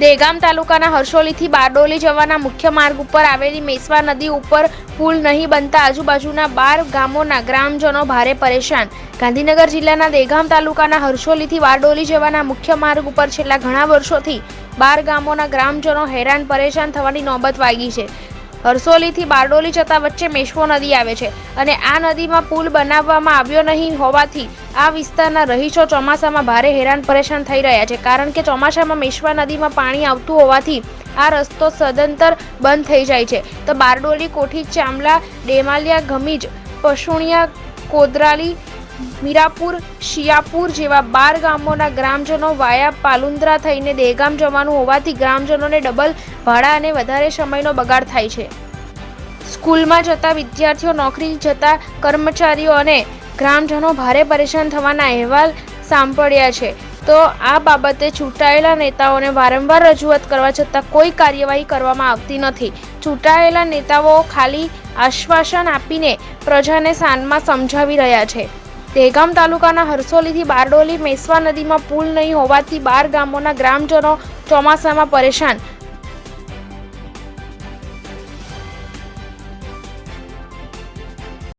દેગામ તાલુકાના હર્ષોલીથી બારડોલી જવાના મુખ્ય માર્ગ ઉપર આવેલી મેસવા નદી ઉપર પુલ નહીં બનતા આજુબાજુના બાર ગામોના ગ્રામજનો ભારે પરેશાન. ગાંધીનગર જિલ્લાના દેગામ તાલુકાના હર્ષોલીથી બારડોલી જવાના મુખ્ય માર્ગ ઉપર છેલ્લા ઘણા વર્ષોથી બાર ગામોના ગ્રામજનો હેરાન પરેશાન થવાની નોબત વાગી છે. હરસોલીથી બારડોલી જતા વચ્ચે મેશ્વો નદી આવે છે અને આ નદીમાં પુલ બનાવવામાં આવ્યો નહીં હોવાથી આ વિસ્તારના રહીશો ચોમાસામાં ભારે હેરાન પરેશાન થઈ રહ્યા છે. કારણ કે ચોમાસામાં મેશ્વા નદીમાં પાણી આવતું હોવાથી આ રસ્તો સદંતર બંધ થઈ જાય છે. તો બારડોલી, કોઠી, ચામલા, ડેમાલિયા, ગમીજ, પશુણિયા, કોદરાલી મીરાપુર, શિયાપુર જેવા બાર ગામોના ગ્રામજનો વાયા પાલુંદ્રા થઈને દેગામ જવાનું હોવાથી ગ્રામજનોને ડબલ ભાડા અને વધારે સમયનો બગાડ થાય છે. સ્કૂલમાં જતા વિદ્યાર્થીઓ, નોકરી જતા કર્મચારીઓ અને ગ્રામજનો ભારે પરેશાન થવાના અહેવાલ સાંભળ્યા છે. તો આ બાબતે ચૂંટાયેલા નેતાઓને વારંવાર રજૂઆત કરવા છતાં કોઈ કાર્યવાહી કરવામાં આવતી નથી. ચૂંટાયેલા નેતાઓ ખાલી આશ્વાસન આપીને પ્રજાને સાનમાં સમજાવી રહ્યા છે. દહેગામ તાલુકાના હરસોલીથી બારડોલી મેસવા નદીમાં પુલ નહીં હોવાથી બાર ગામોના ગ્રામજનો ચોમાસામાં પરેશાન.